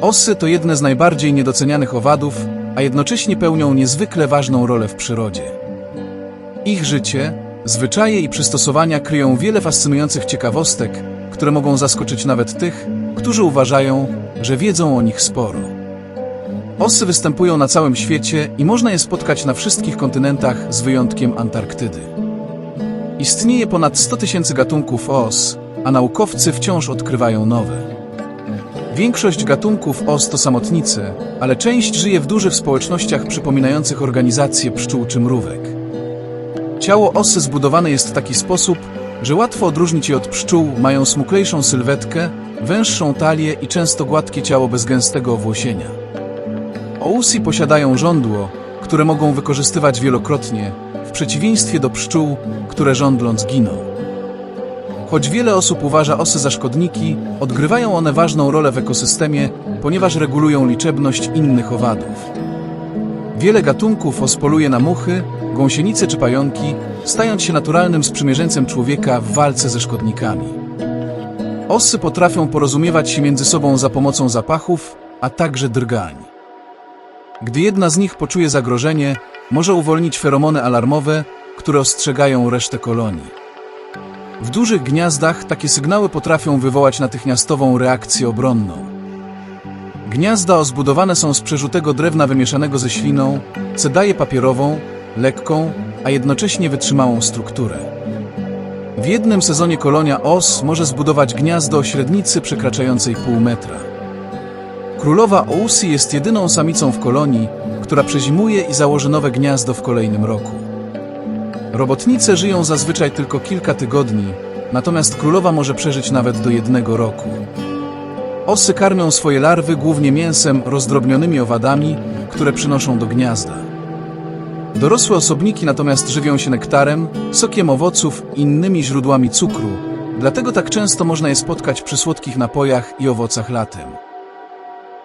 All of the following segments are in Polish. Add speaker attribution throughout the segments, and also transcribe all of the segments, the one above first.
Speaker 1: Osy to jedne z najbardziej niedocenianych owadów, a jednocześnie pełnią niezwykle ważną rolę w przyrodzie. Ich życie, zwyczaje i przystosowania kryją wiele fascynujących ciekawostek, które mogą zaskoczyć nawet tych, którzy uważają, że wiedzą o nich sporo. Osy występują na całym świecie i można je spotkać na wszystkich kontynentach z wyjątkiem Antarktydy. Istnieje ponad 100 tysięcy gatunków os, a naukowcy wciąż odkrywają nowe. Większość gatunków os to samotnice, ale część żyje w dużych społecznościach przypominających organizację pszczół czy mrówek. Ciało osy zbudowane jest w taki sposób, że łatwo odróżnić je od pszczół, mają smuklejszą sylwetkę, węższą talię i często gładkie ciało bez gęstego owłosienia. Ousi posiadają żądło, które mogą wykorzystywać wielokrotnie, w przeciwieństwie do pszczół, które żądląc giną. Choć wiele osób uważa osy za szkodniki, odgrywają one ważną rolę w ekosystemie, ponieważ regulują liczebność innych owadów. Wiele gatunków os poluje na muchy, gąsienice czy pająki, stając się naturalnym sprzymierzeńcem człowieka w walce ze szkodnikami. Osy potrafią porozumiewać się między sobą za pomocą zapachów, a także drgań. Gdy jedna z nich poczuje zagrożenie, może uwolnić feromony alarmowe, które ostrzegają resztę kolonii. W dużych gniazdach takie sygnały potrafią wywołać natychmiastową reakcję obronną. Gniazda ozbudowane są z przerzutego drewna wymieszanego ze śliną, co daje papierową, lekką, a jednocześnie wytrzymałą strukturę. W jednym sezonie kolonia os może zbudować gniazdo o średnicy przekraczającej pół metra. Królowa Ousi jest jedyną samicą w kolonii, która przezimuje i założy nowe gniazdo w kolejnym roku. Robotnice żyją zazwyczaj tylko kilka tygodni, natomiast królowa może przeżyć nawet do jednego roku. Osy karmią swoje larwy głównie mięsem, rozdrobnionymi owadami, które przynoszą do gniazda. Dorosłe osobniki natomiast żywią się nektarem, sokiem owoców i innymi źródłami cukru, dlatego tak często można je spotkać przy słodkich napojach i owocach latem.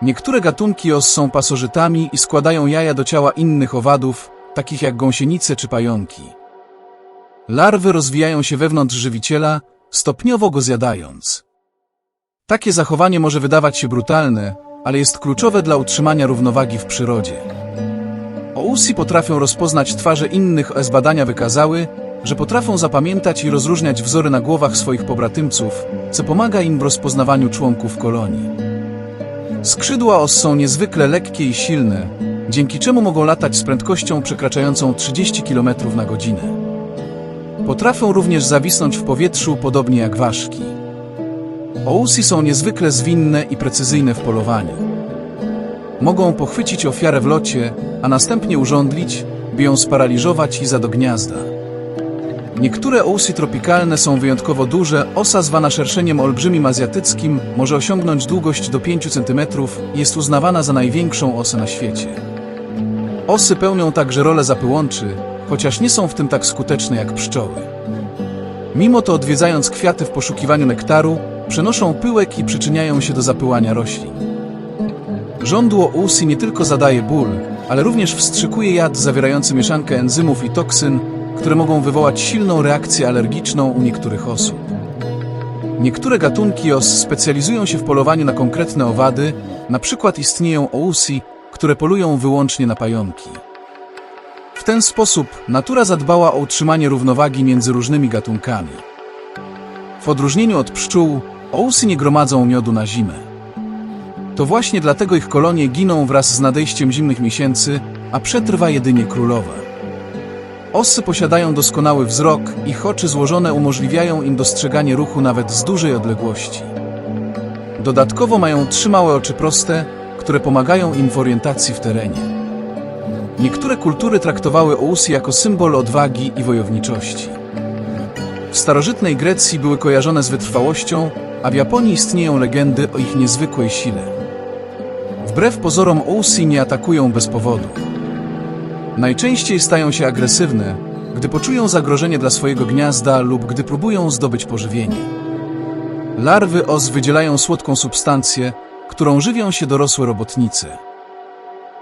Speaker 1: Niektóre gatunki os są pasożytami i składają jaja do ciała innych owadów, takich jak gąsienice czy pająki. Larwy rozwijają się wewnątrz żywiciela, stopniowo go zjadając. Takie zachowanie może wydawać się brutalne, ale jest kluczowe dla utrzymania równowagi w przyrodzie. Ousi potrafią rozpoznać twarze innych, a badania wykazały, że potrafią zapamiętać i rozróżniać wzory na głowach swoich pobratymców, co pomaga im w rozpoznawaniu członków kolonii. Skrzydła os są niezwykle lekkie i silne, dzięki czemu mogą latać z prędkością przekraczającą 30 km na godzinę. Potrafią również zawisnąć w powietrzu podobnie jak ważki. Ousi są niezwykle zwinne i precyzyjne w polowaniu. Mogą pochwycić ofiarę w locie, a następnie urządlić, by ją sparaliżować i za do gniazda. Niektóre ousi tropikalne są wyjątkowo duże, osa zwana szerszeniem olbrzymim azjatyckim może osiągnąć długość do 5 cm i jest uznawana za największą osę na świecie. Osy pełnią także rolę zapyłączy, chociaż nie są w tym tak skuteczne jak pszczoły. Mimo to odwiedzając kwiaty w poszukiwaniu nektaru, przenoszą pyłek i przyczyniają się do zapyłania roślin. Żądło usi nie tylko zadaje ból, ale również wstrzykuje jad zawierający mieszankę enzymów i toksyn, które mogą wywołać silną reakcję alergiczną u niektórych osób. Niektóre gatunki os specjalizują się w polowaniu na konkretne owady, na przykład istnieją ousi, które polują wyłącznie na pająki. W ten sposób natura zadbała o utrzymanie równowagi między różnymi gatunkami. W odróżnieniu od pszczół, ousy nie gromadzą miodu na zimę. To właśnie dlatego ich kolonie giną wraz z nadejściem zimnych miesięcy, a przetrwa jedynie królowa. Osy posiadają doskonały wzrok, ich oczy złożone umożliwiają im dostrzeganie ruchu nawet z dużej odległości. Dodatkowo mają trzy małe oczy proste, które pomagają im w orientacji w terenie. Niektóre kultury traktowały ousy jako symbol odwagi i wojowniczości. W starożytnej Grecji były kojarzone z wytrwałością, a w Japonii istnieją legendy o ich niezwykłej sile. Wbrew pozorom Ousi nie atakują bez powodu. Najczęściej stają się agresywne, gdy poczują zagrożenie dla swojego gniazda lub gdy próbują zdobyć pożywienie. Larwy os wydzielają słodką substancję, którą żywią się dorosłe robotnice.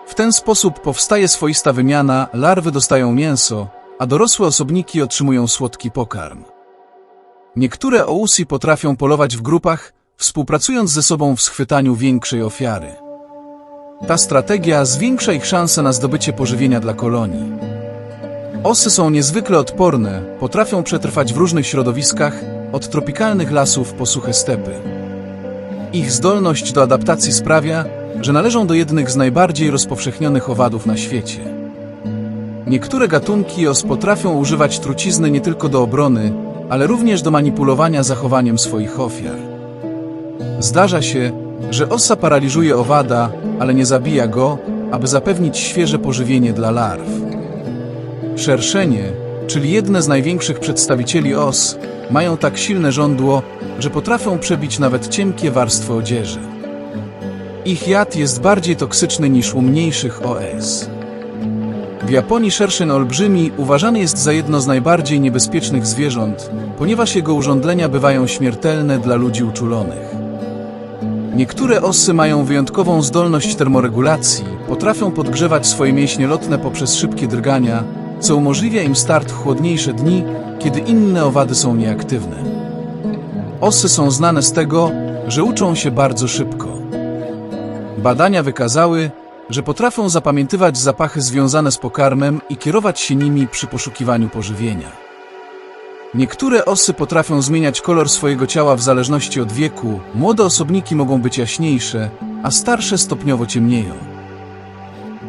Speaker 1: W ten sposób powstaje swoista wymiana, larwy dostają mięso, a dorosłe osobniki otrzymują słodki pokarm. Niektóre ousi potrafią polować w grupach, współpracując ze sobą w schwytaniu większej ofiary. Ta strategia zwiększa ich szanse na zdobycie pożywienia dla kolonii. Osy są niezwykle odporne, potrafią przetrwać w różnych środowiskach, od tropikalnych lasów po suche stepy. Ich zdolność do adaptacji sprawia, że należą do jednych z najbardziej rozpowszechnionych owadów na świecie. Niektóre gatunki os potrafią używać trucizny nie tylko do obrony, ale również do manipulowania zachowaniem swoich ofiar. Zdarza się, że osa paraliżuje owada, ale nie zabija go, aby zapewnić świeże pożywienie dla larw. Szerszenie, czyli jedne z największych przedstawicieli os, mają tak silne żądło, że potrafią przebić nawet cienkie warstwy odzieży. Ich jad jest bardziej toksyczny niż u mniejszych OS. W Japonii szerszeń olbrzymi uważany jest za jedno z najbardziej niebezpiecznych zwierząt, ponieważ jego urządlenia bywają śmiertelne dla ludzi uczulonych. Niektóre osy mają wyjątkową zdolność termoregulacji, potrafią podgrzewać swoje mięśnie lotne poprzez szybkie drgania, co umożliwia im start w chłodniejsze dni, kiedy inne owady są nieaktywne. Osy są znane z tego, że uczą się bardzo szybko. Badania wykazały, że potrafią zapamiętywać zapachy związane z pokarmem i kierować się nimi przy poszukiwaniu pożywienia. Niektóre osy potrafią zmieniać kolor swojego ciała w zależności od wieku, młode osobniki mogą być jaśniejsze, a starsze stopniowo ciemnieją.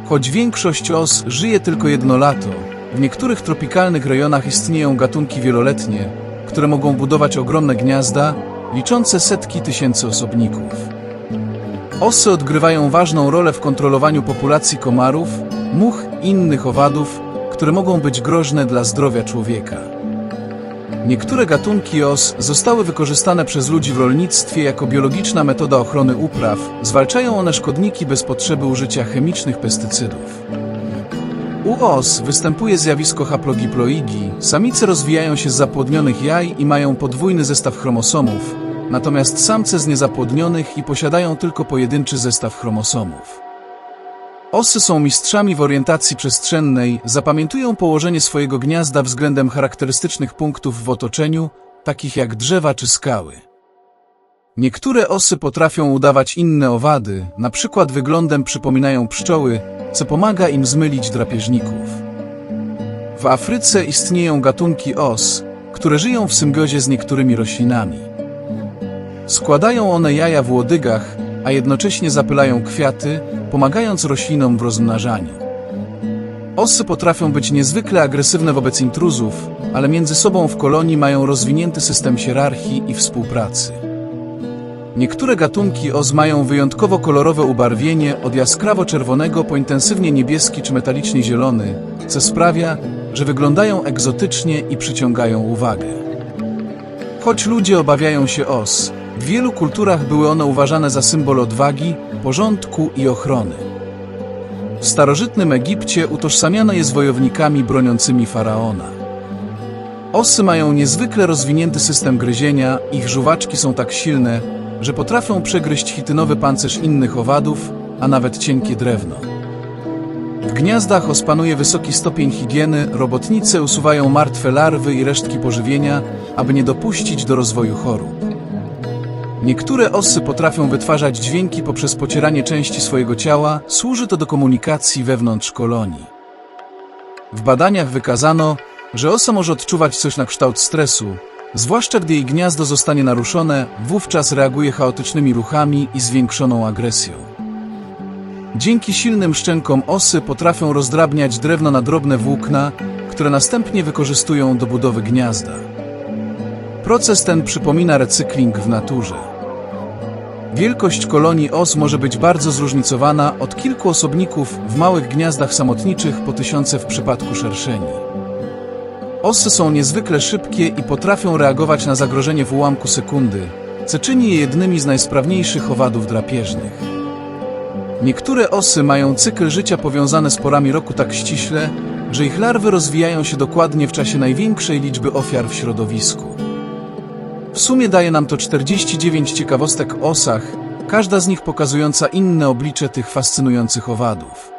Speaker 1: Choć większość os żyje tylko jedno lato, w niektórych tropikalnych rejonach istnieją gatunki wieloletnie, które mogą budować ogromne gniazda, liczące setki tysięcy osobników. Osy odgrywają ważną rolę w kontrolowaniu populacji komarów, much i innych owadów, które mogą być groźne dla zdrowia człowieka. Niektóre gatunki os zostały wykorzystane przez ludzi w rolnictwie jako biologiczna metoda ochrony upraw, zwalczają one szkodniki bez potrzeby użycia chemicznych pestycydów. U os występuje zjawisko haplogiploidii, samice rozwijają się z zapłodnionych jaj i mają podwójny zestaw chromosomów, natomiast samce z niezapłodnionych i posiadają tylko pojedynczy zestaw chromosomów. Osy są mistrzami w orientacji przestrzennej, zapamiętują położenie swojego gniazda względem charakterystycznych punktów w otoczeniu, takich jak drzewa czy skały. Niektóre osy potrafią udawać inne owady, na przykład wyglądem przypominają pszczoły, co pomaga im zmylić drapieżników. W Afryce istnieją gatunki os, które żyją w symbiozie z niektórymi roślinami. Składają one jaja w łodygach, a jednocześnie zapylają kwiaty, pomagając roślinom w rozmnażaniu. Osy potrafią być niezwykle agresywne wobec intruzów, ale między sobą w kolonii mają rozwinięty system hierarchii i współpracy. Niektóre gatunki os mają wyjątkowo kolorowe ubarwienie od jaskrawo-czerwonego po intensywnie niebieski czy metalicznie zielony, co sprawia, że wyglądają egzotycznie i przyciągają uwagę. Choć ludzie obawiają się os, w wielu kulturach były one uważane za symbol odwagi, porządku i ochrony. W starożytnym Egipcie utożsamiano je z wojownikami broniącymi faraona. Osy mają niezwykle rozwinięty system gryzienia, ich żuwaczki są tak silne, że potrafią przegryźć chitynowy pancerz innych owadów, a nawet cienkie drewno. W gniazdach os panuje wysoki stopień higieny, robotnice usuwają martwe larwy i resztki pożywienia, aby nie dopuścić do rozwoju chorób. Niektóre osy potrafią wytwarzać dźwięki poprzez pocieranie części swojego ciała, służy to do komunikacji wewnątrz kolonii. W badaniach wykazano, że osa może odczuwać coś na kształt stresu, zwłaszcza gdy jej gniazdo zostanie naruszone, wówczas reaguje chaotycznymi ruchami i zwiększoną agresją. Dzięki silnym szczękom osy potrafią rozdrabniać drewno na drobne włókna, które następnie wykorzystują do budowy gniazda. Proces ten przypomina recykling w naturze. Wielkość kolonii os może być bardzo zróżnicowana od kilku osobników w małych gniazdach samotniczych po tysiące w przypadku szerszeni. Osy są niezwykle szybkie i potrafią reagować na zagrożenie w ułamku sekundy, co czyni je jednymi z najsprawniejszych owadów drapieżnych. Niektóre osy mają cykl życia powiązany z porami roku tak ściśle, że ich larwy rozwijają się dokładnie w czasie największej liczby ofiar w środowisku. W sumie daje nam to 49 ciekawostek osach, każda z nich pokazująca inne oblicze tych fascynujących owadów.